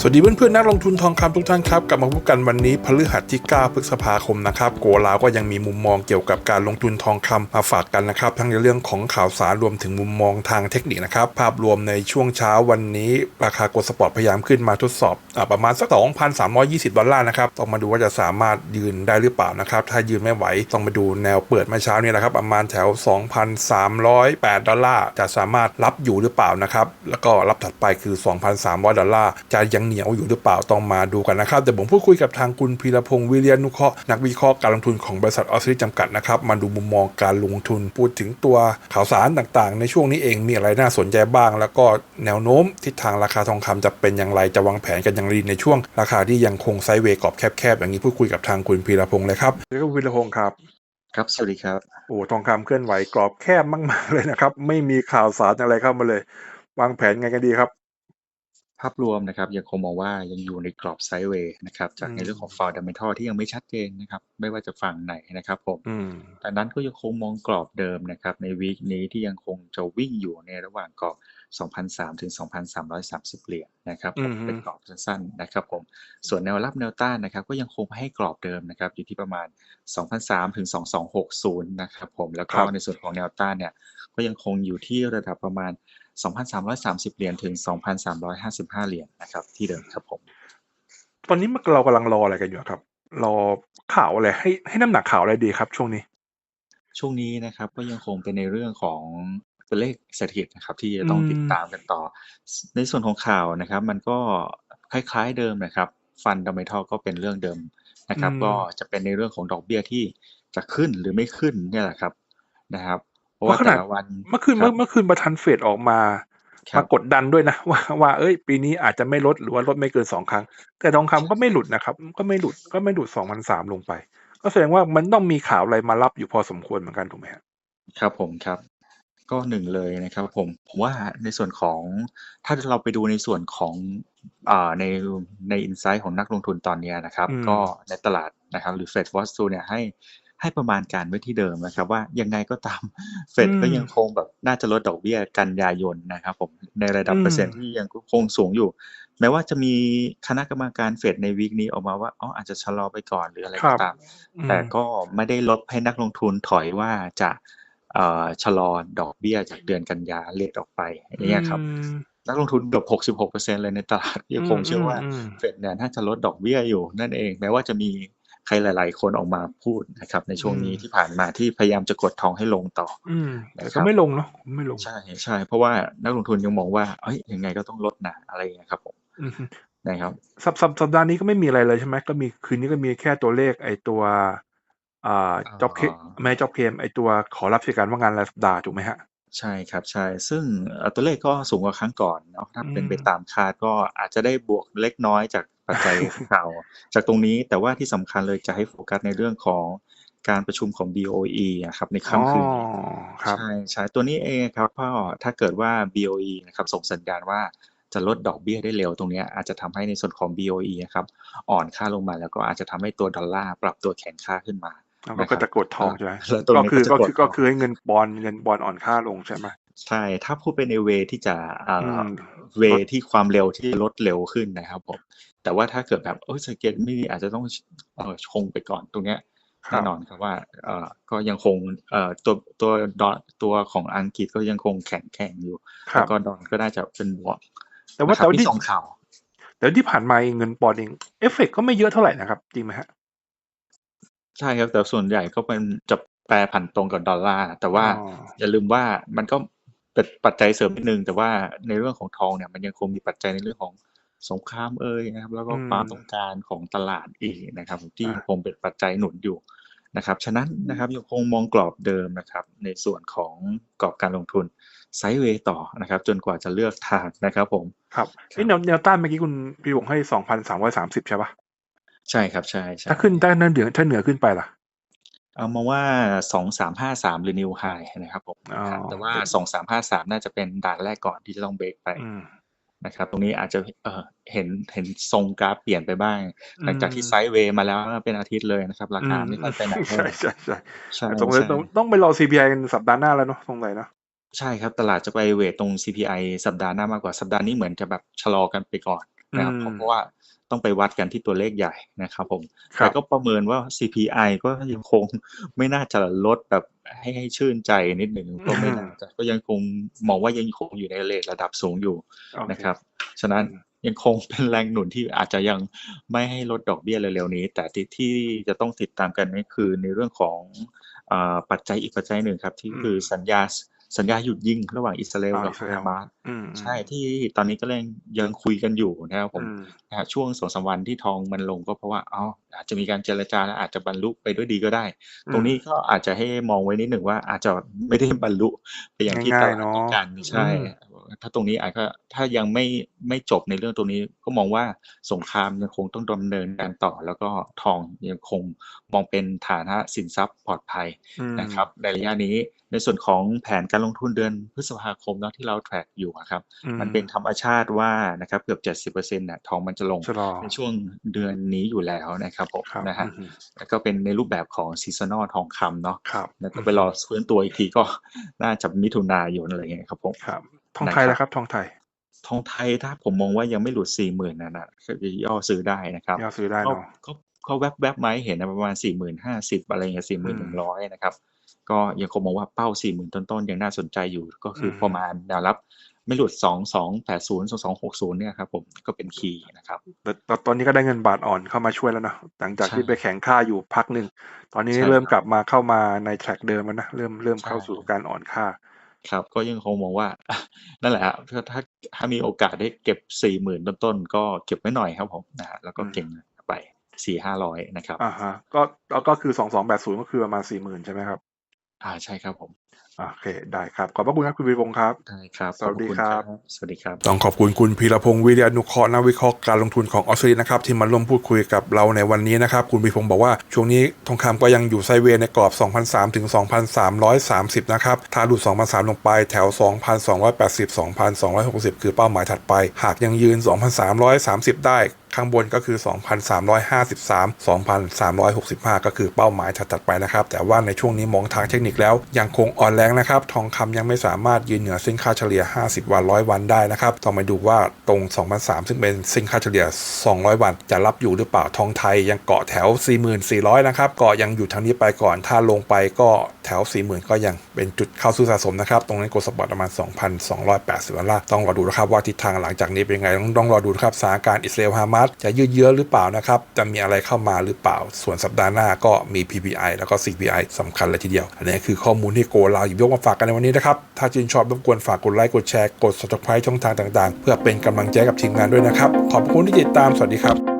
สวัสดีเพื่อนๆนักลงทุนทองคำทุกท่านครับกลับมาพบกันวันนี้พฤหัสที่ 9 พฤษภาคมนะครับโกลาก็ยังมีมุมมองเกี่ยวกับการลงทุนทองคำมาฝากกันนะครับ ทั้งในเรื่องของข่าวสารรวมถึงมุมมองทางเทคนิคนะครับ ภาพรวมในช่วงเช้าวันนี้ ราคาโกลด์สปอร์ตพยายามขึ้นมาทดสอบอาประมาณสัก 2,320 ดอลลาร์นะครับต้องมาดูว่าจะสามารถยืนได้หรือเปล่านะครับ ถ้ายืนไม่ไหวต้องมาดูแนวเปิดเมื่อเช้านี้นะครับประมาณแถว 2,308 ดอลลาร์จะสามารถรับอยู่หรือเปล่านะครับแล้วก็รับถัดไปคือ 2,300 ดอลลาร์จะยังเหนียวอยู่หรือเปล่าต้องมาดูกันนะครับเดี๋ยวผมพูดคุยกับทางคุณพีรพงศ์วิเรียนนุเคราะห์นักวิเคราะห์การลงทุนของบริษัทออสซิจำกัดนะครับมาดูมุมมองการลงทุนพูดถึงตัวข่าวสารต่างๆ ในช่วงนี้เองมีอะไรน่าสนใจบ้าง แล้วก็แนวโน้มทิศทางราคาทองคำจะเป็นอย่างไรจะวางแผนกันอย่างไรในช่วง ราคาที่ยังคงไซด์เวย์กรอบแคบๆอย่างนี้พูดคุยกับทางคุณพีรพงศ์เลยครับแล้วก็คุณพีรพงศ์ครับครับ สวัสดีครับโอ้ทองคำเคลื่อนไหวกรอบแคบมากๆเลยนะครับ ไม่มีข่าวสารอะไรเข้ามาเลย วางแผนไงกันดีครับ ภาพรวมนะครับยังคงมองว่ายังอยู่ในกรอบไซด์เวย์นะครับจากในเรื่องของฟ u ว d a เมทัลที่ยังไม่ชัดเจนนะครับไม่ว่าจะฝั่งไหนนะครับผมอืมแต่นั้นก็ยังคงมองกรอบเดิมนะครับในวีคนี้ที่ยังคงจะวิ่งอยู่ในระหว่างกรอบ2,003ถึง2,330 เหรียญนะครับผมอือฮึเป็นกรอบสั้นๆนะครับผมส่วนแนวรับแนวต้านนะครับก็ยังคงให้กรอบเดิมนะครับอยู่ที่ประมาณ2,003ถึง2,260นะครับผมแล้วก็ในส่วนของแนวต้านเนี่ยก็ยังคงอยู่ที่ระดับประมาณ 2,330 เหรียญถึง 2,355 เหรียญนะครับ ที่เดิมครับผม ตอนนี้เรากำลังรออะไรกันอยู่ครับ รอข่าวอะไรให้ให้น้ำหนักข่าวอะไรดีครับช่วงนี้ ช่วงนี้นะครับก็ยังคงเป็นในเรื่องของตัวเลขเศรษฐกิจนะครับ ที่จะต้องอืมติดตามกันต่อ ในส่วนของข่าวนะครับ มันก็คล้ายๆเดิมนะครับฟันดัมเมทัลก็เป็นเรื่องเดิมนะครับ ก็จะเป็นในเรื่องของดอกเบี้ยที่จะขึ้นหรือไม่ขึ้นเนี่ยแหละครับนะครับ เพราะว่าเพราะขแต่นาดละวันเมื่อคืนคเมื่รัอบเมื่อคืนประธานเฟดออกมาครัมาบกดดันด้วยนะว่าว่าเอ้ย ปีนี้อาจจะไม่ลดหรือว่าลดไม่เกินสองครั้ง แต่ทองคำก็ไม่หลุดนะครับ ก็ไม่หลุดก็ไม่หลุดสองพันสามลงไป ก็แสดงว่ามันต้องมีข่าวอะไรมารับอยู่พอสมควรเหมือนกันถูกไหมฮะครับผมครับก็หนึ่งเลยนะครับผมผมว่าในส่วนของถ้าเราไปดูในส่วนของอ่าในในอินไซต์ของนักลงทุนตอนเนี้ยนะครับอืมก็ในตลาดนะครับหรือ Fed Watch 2เนี่ยให้ ให้ประมาณการไว้ที่เดิมนะครับ ว่ายังไงก็ตามเฟดก็ยังคงแบบน่าจะลดดอกเบี้ยกันยายนนะครับผมในระดับเปอร์เซ็นต์ที่ยังคงสูงอยู่ แม้ว่าจะมีคณะกรรมการเฟดในวีคนี้ออกมาว่าอ๋ออาจจะชะลอไปก่อนหรืออะไรครัก็บตามอืมแต่ก็ไม่ได้ลดให้นักลงทุนถอยว่าจะเอ่อชะลอดอกเบี้ยจากเดือนกันยาเลทออกไปอย่างเงี้ยครับอืมนักลงทุนเกือบ66%เลยในตลาดยังคงเชื่อว่าอืมเฟดเนี่ยน่าจะลดดอกเบี้ยอยู่นั่นเอง แม้ว่าจะมี ใครหลาย ๆ คนออกมาพูดนะครับ ในช่วงนี้อืมที่ผ่านมาที่พยายามจะกดทองให้ลงต่ออืมแต่นะครัก็บไม่ลงเนาะไม่ลงใช่ใช่เพราะว่านักลงทุนยังมองว่าเอ้ยยังไงก็ต้องลดนะอะไรอย่างเงี้ยครับผมอืมนะครับสัปสัปสัปดาห์นี้ก็ไม่มีอะไรเลยใช่ไหมก็มีคืนนี้ก็มีแค่ตัวเลขไอตัวอ่าจ็อบเคไม่จ็อบเคมไอตัวขอรับสิทธิการว่างงานรายสัปดาห์ถูกไหมฮะใช่ครับใช่ ซึ่งเอ่อตัวเลขก็สูงกว่าครั้งก่อนเนาะถ้าเป็นไปอืมตามคาดก็อาจจะได้บวกเล็กน้อยจาก ปัจจัยข่าวจากตรงนี้แต่ว่าที่สำคัญเลยจะให้โฟกัสในเรื่องของการประชุมของ BOE อะครับในอ๋อค่ำคืนนี้ครับใช่ใช่ตัวนี้เองครับก็ถ้าเกิดว่า BOE นะครับส่งสัญญาณว่าจะลดดอกเบี้ยได้เร็วตรงเนี้ยอาจจะทำให้ในส่วนของ BOE นะครับอ่อนค่าลงมาแล้วก็อาจจะทำให้ตัวดอลลาร์ปรับตัวแข็งค่าขึ้นมาแล้วมันก็จะกดทองใช่ไหมแล้วตรงก็นี้คือจะก็กดคือก็ทงคือให้เงินปอนด์เงินปอนด์อ่อนค่าลงใช่ไหมใช่ ถ้าพูดไปในเวที่จะเอ่อือมเวที่ความเร็วที่ลดเร็วขึ้นนะครับผม แต่ว่าถ้าเกิดแบบเออสเก็ตไม่ดีอาจจะต้องเออคงไปก่อนตรงเนี้ยครัแน่บนอนครับว่าเออก็ยังคงเอ่อตัวตัวดอตัวของอังกฤษก็ยังคงแข็งแข็งอยู่คแล้รัวบก็ดอลก็น่าจะเป็นบวก แต่ว่านะครัแต่บว่ามีที่สองข่าวแต่ที่ผ่านมาเองเงินปอนด์เองเอฟเฟกต์ก็ไม่เยอะเท่าไหร่นะครับ จริงไหมฮะ ใช่ครับ แต่ส่วนใหญ่ก็เป็นจะแปรผันตรงกับดอลลาร์แต่ว่าอ๋ออย่าลืมว่ามันก็เป็นปัจจัยเสริมนิดนึงแต่ว่าในเรื่องของทองเนี่ยมันยังคงมีปัจจัยในเรื่องของ สงครามเอ่ยนะครับ แล้วก็อืมความต้องการของตลาดอีกนะครับ ที่ยังคงเป็นปัจจัยหนุนอยู่นะครับฉะนั้นนะครับยังคงมองกรอบเดิมนะครับ ในส่วนของกรอบการลงทุนไซด์เวย์ต่อนะครับ จนกว่าจะเลือกทางนะครับผม ครับครับเอ้ยแนวแนวต้านเมื่อกี้คุณพี่วงให้สองพันสามร้อยสามสิบใช่ปะใช่ครับใช่ใช่ถ้าขึ้นได้นั่นเหนือถ้าเหนือขึ้นไปล่ะ เอามาว่าสองสามห้าสามหรือนิวไฮนะครับผมอ๋อนะครับแต่ว่าสองสามห้าสามน่าจะเป็นด่านแรกก่อนที่จะต้องเบรกไปอืม นะครับตรงนี้อาจจะเอ่อเห็นเห็นทรงกราฟเปลี่ยนไปบ้าง หลังจากที่ไซด์เวย์มาแล้วเป็นอาทิตย์เลยนะครับ ราคาไม่ค่อยไปไหนเท่าใช่ไหร่ใช่ใช่ใช่สงสัยใช่ต้องต้องไปรอ CPI กันสัปดาห์หน้าแล้วเนาะสงสัยเนาะใช่ครับ ตลาดจะไปเวทตรง CPI สัปดาห์หน้ามากกว่าสัปดาห์นี้เหมือนจะแบบชะลอกันไปก่อนนะครับอืมเพราะว่า ต้องไปวัดกันที่ตัวเลขใหญ่นะครับผมครัแต่บก็ประเมินว่า CPI ก็ยังคงไม่น่าจะลดแบบให้ให้ชื่นใจนิดหนึ่งก็ไม่น่าจะก็ยังคงมองว่ายังคงอยู่ในเลทระดับสูงอยู่โอเคนะครับ ฉะนั้นอืมยังคงเป็นแรงหนุนที่อาจจะยังไม่ให้ลดดอกเบี้ยเร็วๆนี้ แต่ที่ที่จะต้องติดตามกันนี่คือในเรื่องของอาปัจจัยอีกปัจจัยหนึ่งครับ ที่อืมคือสัญญา สัญญาหยุดยิงระหว่างอิสราเอลอ่ากับอิสราเอลฮามาสอืมใช่ที่ตอนนี้ก็ยังยังคุยกันอยู่นะครับผมอืมนะฮะช่วงสองสามวันที่ทองมันลงก็เพราะว่าอ๋ออาจจะมีการเจรจาและอาจจะบรรลุไปด้วยดีก็ได้ ตรงนี้ก็อาจจะให้มองไว้นิดหนึ่งว่าอาจจะไม่ได้บรรลุไปอย่างที่ตง่ายลาๆดเนาะต้องการใช่อืม ถ้าตรงนี้อาจจะถ้ายังไม่ไม่จบในเรื่องตรงนี้ก็มองว่าสงครามยังคงต้องดำเนินการต่อ แล้วก็ทองยังคงมองเป็นฐานะสินทรัพย์ปลอดภัยอืมนะครับในระยะนี้ในส่วนของแผนการลงทุนเดือนพฤษภาคมเนาะที่เราแทร็กอยู่อะครับอืมมันเป็นธรรมชาติว่านะครับเกือบเจ็ดสิบเปอร์เซ็นต์น่ะทองมันจะลงชะลอในช่วงเดือนนี้อยู่แล้วนะครับผมครับนะฮะอืมแล้วก็เป็นในรูปแบบของซีซันอลทองคำเนาะครับแล้วก็ไปรอฟื้นตัวอีกทีก็น่าจะมิถุนายนอะไรอย่างเงี้ยครับผมครับ ทองไทยนะครับแล้วครับ ทองไทย ทองไทยถ้าผมมองว่ายังไม่หลุดสี่หมื่นนะนะก็ย่อซื้อได้นะครับย่อซื้อได้ก็เนาะก็ก็แวบแวบๆไหมเห็นนะประมาณสี่หมื่นห้าสิบอะไรเงี้ยสี่หมื่นหนึ่งร้อยนะครับ ก็ยังคงมองว่าเป้าสี่หมื่นต้นๆยังน่าสนใจอยู่ก็คือประมาณแนวรับไม่หลุดสองสองแปดศูนย์สองสองหกศูนย์เนี่ยครับผมก็เป็นคีย์นะครับแต่แต่ตอนนี้ก็ได้เงินบาทอ่อนเข้ามาช่วยแล้วเนอะหลังจากใช่ที่ไปแข่งค่าอยู่พักหนึ่ง ตอนนี้ใช่เริ่มครับกลับมาเข้ามาในแทร็กเดิมแล้วนะ เริ่มเริ่มใช่เข้าสู่การอ่อนค่า ครับ ก็ยังคงมองว่า นั่นแหละฮะถ้าถ้าถ้ามีโอกาสได้เก็บสี่หมื่นต้นๆก็เก็บไว้หน่อยครับผมนะฮะแล้วก็อืมเก่งไปสี่ห้าร้อยนะครับอ่าฮะก็แล้วก็คือสองสองแปดศูนย์ก็คือประมาณสี่หมื่นใช่ไหมครับ อ่าใช่ครับผมอ่าโอเค ได้ครับ ขอบพระคุณครับ คุณวีวงศ์ครับ ได้ครับสวัสดีขอณครับสวัสดีครับ ต้องขอบคุณคุณพีรพงศ์วิริยานุเคราะห์นักวิเคราะห์การลงทุนของออสเตรเลียนะครับ ที่มาร่วมพูดคุยกับเราในวันนี้นะครับ คุณพีรพงศ์บอกว่า ช่วงนี้ทองคำก็ยังอยู่ไซด์เวย์ในกรอบ 2,003ถึง2,330 นะครับ ถ้าหลุด2,300ลงไปแถว 2,280 2,260 คือเป้าหมายถัดไป หากยังยืน 2,330 ได้ ข้างบนก็คือ 2,353 2,365 ก็คือเป้าหมายถัดไปนะครับ แต่ว่าในช่วงนี้มองทางเทคนิคแล้ว ยังคงอ่อนแรงนะครับ ทองคำยังไม่สามารถยืนเหนือเส้นค่าเฉลี่ย 50 วัน 100 วันได้นะครับ ต้องมาดูว่าตรง2,300ซึ่งเป็นเส้นค่าเฉลี่ย 200 วัน จะรับอยู่หรือเปล่า ทองไทยยังเกาะแถว 4400 นะครับ ก็ยังอยู่ทางนี้ไปก่อน ถ้าลงไปก็แถว 40,000 ก็ยังเป็นจุดเข้าซื้อสะสมนะครับ ตรงนั้นกดสปอร์ตประมาณ 2,280ดอลลาร์ต้องรอดูนะครับว่าทิศทางหลังจากนี้เป็นยังไง ต้องรอดูนะครับสถานการณ์อิสราเอลฮามาสจะยืดเยื้อหรือเปล่านะครับ จะมีอะไรเข้ามาหรือเปล่า ส่วนสัปดาห์หน้าก็มี PPI แล้วก็ CPI สำคัญเลยทีเดียว อันนี้คือข้อมูลที่โกลาหยิบยกมาฝากกันในวันนี้นะครับ ถ้าชื่นชอบรบกวนฝากกดไลค์ กดแชร์ กด subscribe ช่องทางต่างๆ เพื่อเป็นกำลังใจกับทีมงานด้วยนะครับ ขอบคุณที่ติดตาม สวัสดีครับ